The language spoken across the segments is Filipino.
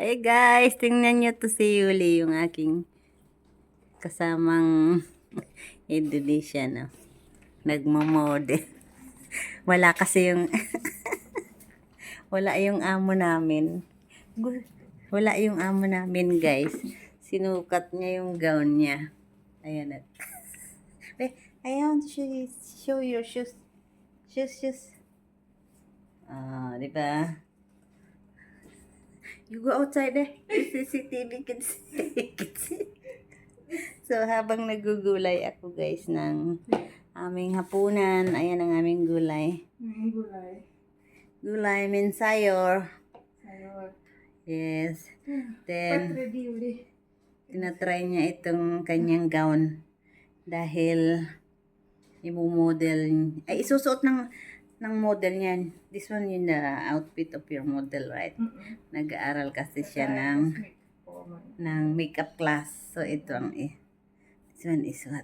Ay guys, tingnan nyo to si Yuli, yung aking kasamang Indonesian. No? Nagmamode. Wala kasi yung... wala yung amo namin. Wala yung amo namin guys. Sinukat niya yung gown niya. Ayan na. Wait, I want to show, you- show your shoes. Shoes, shoes. Ah, di ba? You go outside eh. CCTV can see. can see. so, habang nagugulay ako guys ng aming hapunan, ayan ang aming gulay. Gulay. Gulay mensayor. Ayun. Yes. But Then, tinatry niya itong kanyang gown. Dahil, imumodel, ay isusuot ng ng model niyan. This one yun the outfit of your model, right? Mm-mm. Nag-aaral kasi siya ng ng makeup class. So, ito ang eh. This one is what?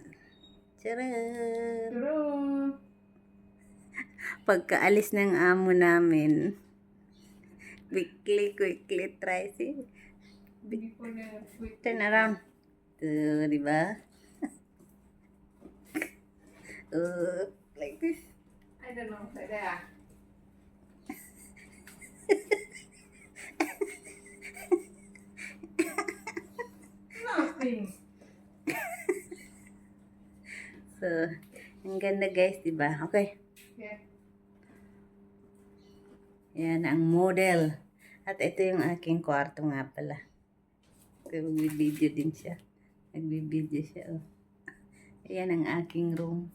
Charan! Pagkaalis ng amo namin, quickly, quickly try si turn around. To, di ba? uh, like this. I don't know. Sa there. Nothing. So, ang ganda guys, di ba? Okay. Yeah. Yan ang model. At ito yung aking kwarto nga pala. Ito, magbibideo din siya. Nagbibideo siya, oh. Ayan ang aking room.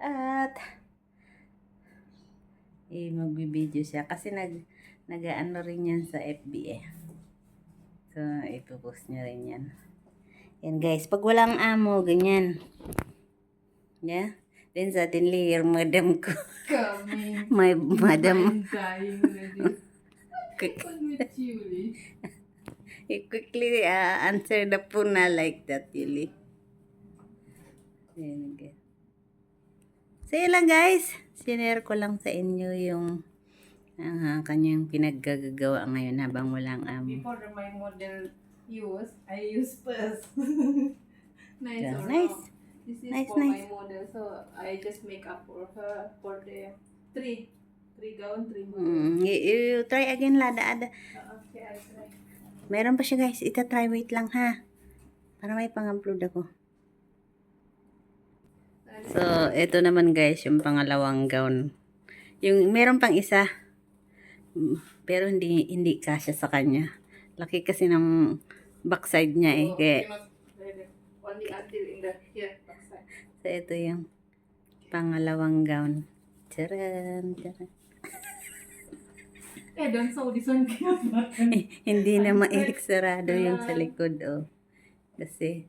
At, eh, magbibideo siya. Kasi nag, nag-ano rin yan sa FB eh. So, ipopost niya rin yan. Yan guys, pag walang amo, ganyan. Yeah? Then suddenly, your madam ko. Coming. My madam I'm dying already. quick, you, he quickly uh, answer the phone na like that, Yuli. Ayan, okay. So, yun lang guys. Sinare ko lang sa inyo yung ah, kanyang pinaggagawa ngayon habang walang amo. Before the, my model use, I use first. nice Yeah, or nice. no? This is Nice, for nice. my model, so I just make up for her for the three, three gown, three model. Mm, you, you try again, Lada. Ada. Uh, okay, I try. Meron pa siya guys. Ita try wait lang ha. Para may pang-upload ako. So, ito naman guys, yung pangalawang gown. Yung meron pang isa. Mm, Pero hindi hindi kasya sa kanya. Laki kasi ng backside niya eh. So, Kaya, backside. so ito yung pangalawang gown. Charan, charan. Eh, don't show this one. Eh, hindi na maiksarado yung sa likod oh. Kasi,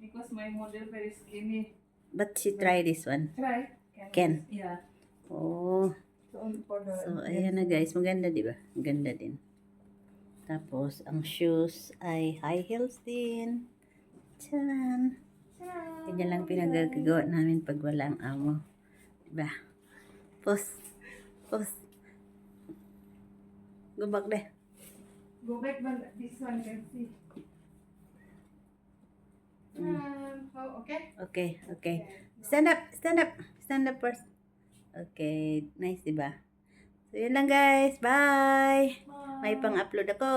because my model very skinny. But she try this one. Try. Can. Yeah. Oh. So, ayan na guys. Maganda, di ba? Maganda din. Tapos, ang shoes ay high heels din. Tcharan! Ganyan lang pinagagawa namin pag walang amo. Diba? Post. Post. Go back there. Go back. This one can see. Um, oh, okay. Okay, okay. Stand up, stand up. Stand up first. Okay, nice, diba? So, yun lang guys. Bye! Bye. May pang-upload ako.